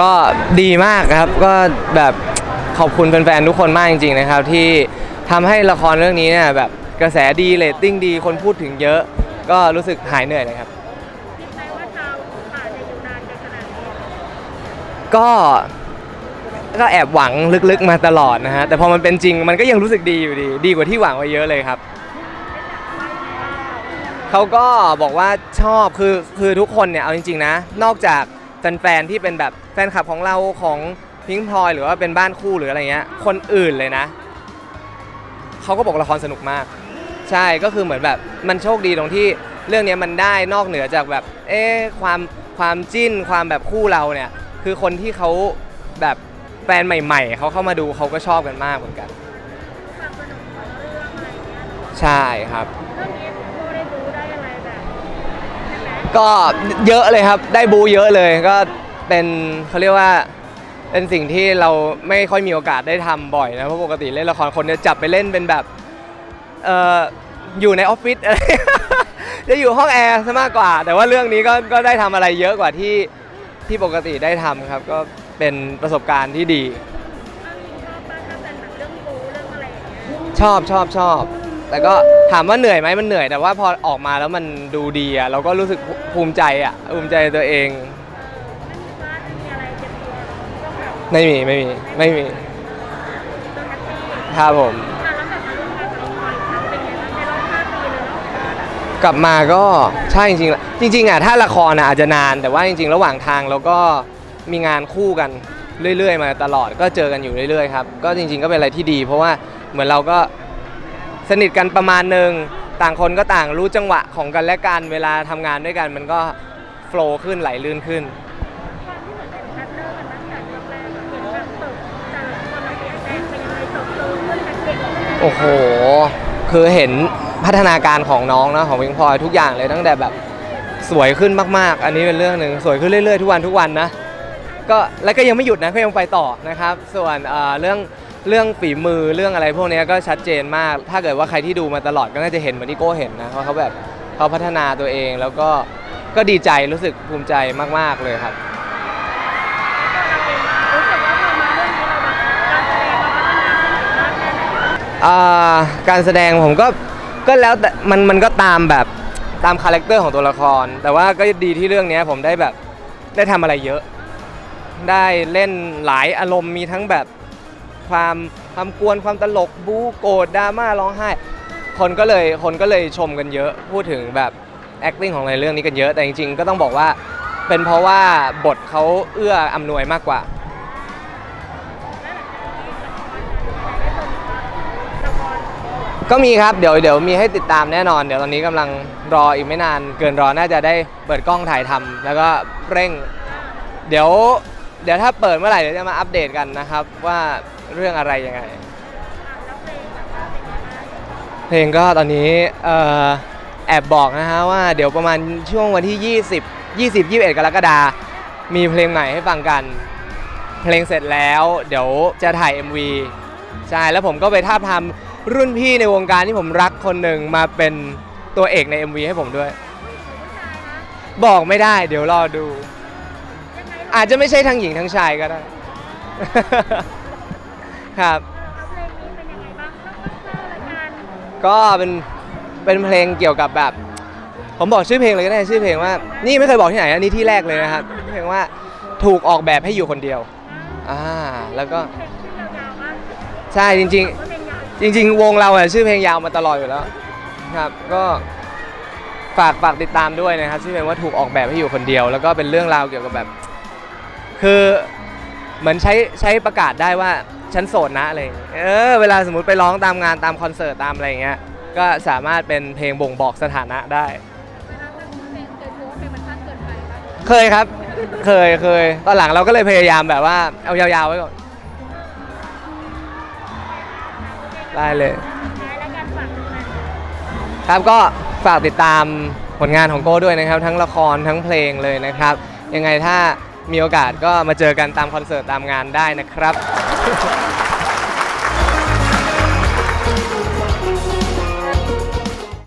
ก็ดีมากครับก็แบบขอบคุณแฟนๆทุกคนมากจริงๆนะครับ ที่ทำให้ละครเรื่องนี้เนี่ยแบบกระแสดีเรตติ้งดีคนพูดถึงเยอะ ก็รู้สึกหายเหนื่อยเลยครับ คิดไหมว่าชาวป่าจะอยู่นานกันขนาดนี้ก็ก็แอบหวังลึกๆมาตลอดนะฮะแต่พอมันเป็นจริงมันก็ยังรู้สึกดีอยู่ดี ดีกว่าที่หวังไว้เยอะเลยครับเขาก็บอกว่าชอบคือคือทุกคนเนี่ยเอาจริงๆนะ นอกจาก แฟนๆที่เป็นแบบแฟนคลับของเราของพิงพลอยหรือว่าเป็นบ้านคู่หรืออะไรเงี้ยคนอื่นเลยนะเขาก็บอกละครสนุกมาก ใช่ก็คือเหมือนแบบมันโชคดีตรงที่เรื่องเนี้ยมันได้นอกเหนือจากแบบเอ๊ะความความจิ้นความแบบคู่เราเนี่ยคือคนที่เขาแบบแฟนใหม่ๆเขาเข้ามาดูเขาก็ชอบกันมากเหมือนกันความสนุกของเรื่องอะไรเงี้ยใช่ครับ เรื่องนี้โบได้รู้ได้อะไรแบบใช่ไหม ก็เยอะเลยครับได้บูเยอะเลยก็เป็นเขาเรียกว่าเป็นสิ่งที่เราไม่ค่อยมีโอกาสได้ทำบ่อยนะเพราะปกติเล่นละครคนจะจับไปเล่นเป็นแบบเอ่ออยู่ในออฟฟิศอะไร จะอยู่ห้องแอร์ซะมากกว่า แต่ว่าเรื่องนี้ก็ก็ได้ทำอะไรเยอะกว่าที่ที่ปกติได้ทำครับ ก็เป็นประสบการณ์ที่ดี ชอบชอบชอบ แต่ก็ ถามว่าเหนื่อยไหมมันเหนื่อยแต่ว่าพอออกมาแล้วมันดูดีอะเราก็รู้สึกภูมิใจอะภูมิใจในตัวเองไม่มีพลาดไม่มีอะไรเจ็บตัวต้องแบบไม่มีไม่มีไม่มีต้องแฮปปี้ครับผมอะแล้วแบบมาร่วมงานกับละครอีกครั้งเป็นไงบ้างในรอบห้าปีเลยเนาะกลับมาก็ใช่จริงๆจริง ๆอะถ้าละครอะอาจจะนานแต่ว่าจริง ๆ ระหว่างทางเราก็มีงานคู่กันเรื่อย ๆ มาตลอดก็เจอกันอยู่เรื่อยๆครับก็จริง ๆ ก็เป็นอะไรที่ดี เพราะว่าเหมือนเราก็ สนิทกันประมาณหนึ่งต่างคนก็ต่างรู้จังหวะของกันและกันเวลาทำงานด้วยกันมันก็โฟล์ขึ้นไหลลื่นขึ้น ความที่เหมือนเป็นพาร์ทเนอร์กันตั้งแต่เริ่มแรกอะเห็นแบบเติบแต่ละคนเราเปลี่ยนแปลงไปยังไงเติบโตขึ้นกันเก่งขึ้นโอ้โห คือเห็นพัฒนาการของน้องนะของวิงพลอยทุกอย่างเลยตั้งแต่แบบสวยขึ้นมากๆ อันนี้เป็นเรื่องหนึ่งสวยขึ้นเรื่อยๆทุกวันทุกวันนะ ก็แล้วก็ยังไม่หยุดนะก็ยังไปต่อนะครับ ส่วนเอ่อเรื่อง เรื่องฝีมือเรื่องอะไรพวกนี้ก็ชัดเจนมาก ถ้าเกิดว่าใครที่ดูมาตลอดก็น่าจะเห็นเหมือนที่โก้เห็นนะว่าะเขาแบบเขาพัฒนาตัวเองแล้วก็ก็ดีใจรู้สึกภูมิใจมาก ๆเลยครับ การแสดงผมก็ก็แล้วแต่มันมันก็ตามแบบตามคาแรคเตอร์ของตัวละคร แต่ว่าก็ดีที่เรื่องนี้ผมได้แบบได้ทำอะไรเยอะ ได้เล่นหลายอารมณ์มีทั้งแบบ ความความกวนความตลกบู๊โกรธดราม่าร้องไห้ คนก็เลยคนก็เลยชมกันเยอะพูดถึงแบบ acting ของในเรื่องนี้กันเยอะแต่จริงๆ ก็ต้องบอกว่าเป็นเพราะว่าบทเขาเอื้ออำนวยมากกว่า ก็มีครับเดี๋ยวเดี๋ยวมีให้ติดตามแน่นอน เดี๋ยวตอนนี้กำลังรออีกไม่นานเกินรอน่าจะได้เปิดกล้องถ่ายทำแล้วก็เร่ง เดี๋ยวเดี๋ยวถ้าเปิดเมื่อไหร่เดี๋ยวจะมาอัปเดตกันนะครับว่า เรื่องอะไรยังไงแล้วเพลงแบบว่าเป็นยังไง เพลงก็ตอนนี้เอ่อแอบบอกนะฮะว่าเดี๋ยวประมาณช่วงวันที่ 20 20 21 กรกฎามีเพลงใหม่ให้ฟังกัน เพลงเสร็จแล้วเดี๋ยวจะถ่าย MV ใช่แล้วผมก็ไปทาบทามรุ่นพี่ในวงการที่ผมรักคนหนึ่งมาเป็นตัวเอกใน MV ให้ผมด้วยผู้ชายนะบอกไม่ได้เดี๋ยวรอดูยังไงอาจจะไม่ใช่ทั้งหญิงทั้งชายก็ได้ ครับ เอาเพลงนี้เป็นยังไงบ้างต้องเล่าละกันก็เป็นเป็นเพลงเกี่ยวกับแบบ ผมบอกชื่อเพลงเลยก็ได้ชื่อเพลงว่า นี่ไม่เคยบอกที่ไหนอันนี้ที่แรกเลยนะครับเพลงว่าถูกออกแบบให้อยู่คนเดียวอ่าแล้วก็เพลงชื่อยาวๆมากใช่จริงว่าเพลงยาวๆจริงๆ วงเราอะชื่อเพลงยาวมาตลอดอยู่แล้วครับก็ฝากฝากติดตามด้วยนะครับชื่อเพลงว่าถูกออกแบบให้อยู่คนเดียว แล้วก็เป็นเรื่องราวเกี่ยวกับแบบ คือ เหมือนใช้ใช้ประกาศได้ว่าฉันโสดนะอะไรอย่างเงี้ยเออเวลาสมมติไปร้องตามงานตามคอนเสิร์ตตามอะไรอย่างเงี้ยก็สามารถเป็นเพลงบ่งบอกสถานะได้เวลาเพลงเพลงเคยโพสต์เพลงมันสั้นเกินไปปะเคยครับ เคยเคยตอนหลังเราก็เลยพยายามแบบว่าเอายาวๆไว้ก่อนได้เลยครับก็ฝากติดตามผลงานของโก้ด้วยนะครับ ทั้งละครทั้งเพลงเลยนะครับ ยังไงถ้า มีโอกาสก็มาเจอกันตามคอนเสิร์ตตามงานได้นะครับ